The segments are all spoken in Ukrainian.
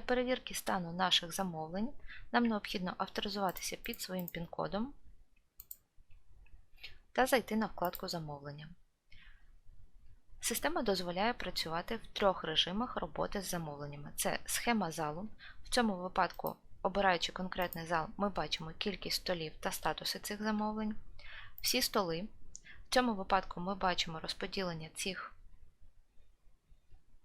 перевірки стану наших замовлень нам необхідно авторизуватися під своїм пін-кодом та зайти на вкладку Замовлення. Система дозволяє працювати в трьох режимах роботи з замовленнями. Це схема залу. В цьому випадку, обираючи конкретний зал, ми бачимо кількість столів та статуси цих замовлень. Всі столи. В цьому випадку ми бачимо розподілення цих,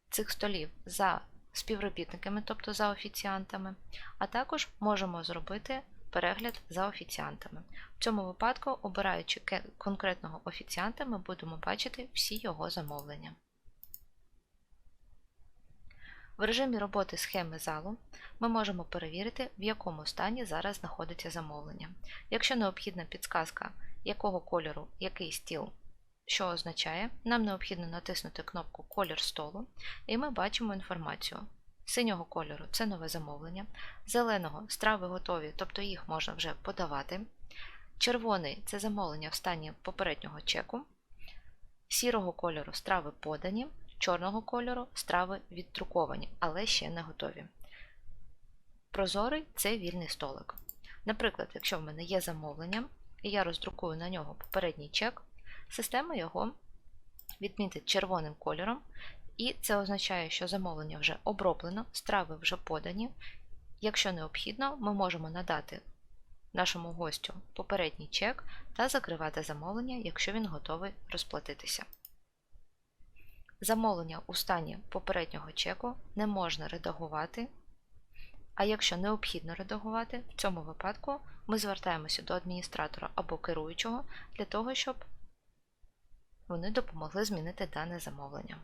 цих столів за співробітниками, тобто за офіціантами, а також можемо зробити перегляд за офіціантами. В цьому випадку, обираючи конкретного офіціанта, ми будемо бачити всі його замовлення. В режимі роботи схеми залу ми можемо перевірити, в якому стані зараз знаходиться замовлення. Якщо необхідна підсказка, якого кольору який стіл, що означає, нам необхідно натиснути кнопку Колір столу, і ми бачимо інформацію. Синього кольору це нове замовлення, зеленого страви готові, тобто їх можна вже подавати. Червоний це замовлення в стані попереднього чеку, сірого кольору страви подані, чорного кольору страви віддруковані, але ще не готові. Прозорий це вільний столик. Наприклад, якщо в мене є замовлення, і я роздрукую на нього попередній чек, система його відмітить червоним кольором, і це означає, що замовлення вже оброблено, страви вже подані. Якщо необхідно, ми можемо надати нашому гостю попередній чек та закривати замовлення, якщо він готовий розплатитися. Замовлення у стані попереднього чеку не можна редагувати, а якщо необхідно редагувати, в цьому випадку ми звертаємося до адміністратора або керуючого для того, щоб вони допомогли змінити дане замовлення.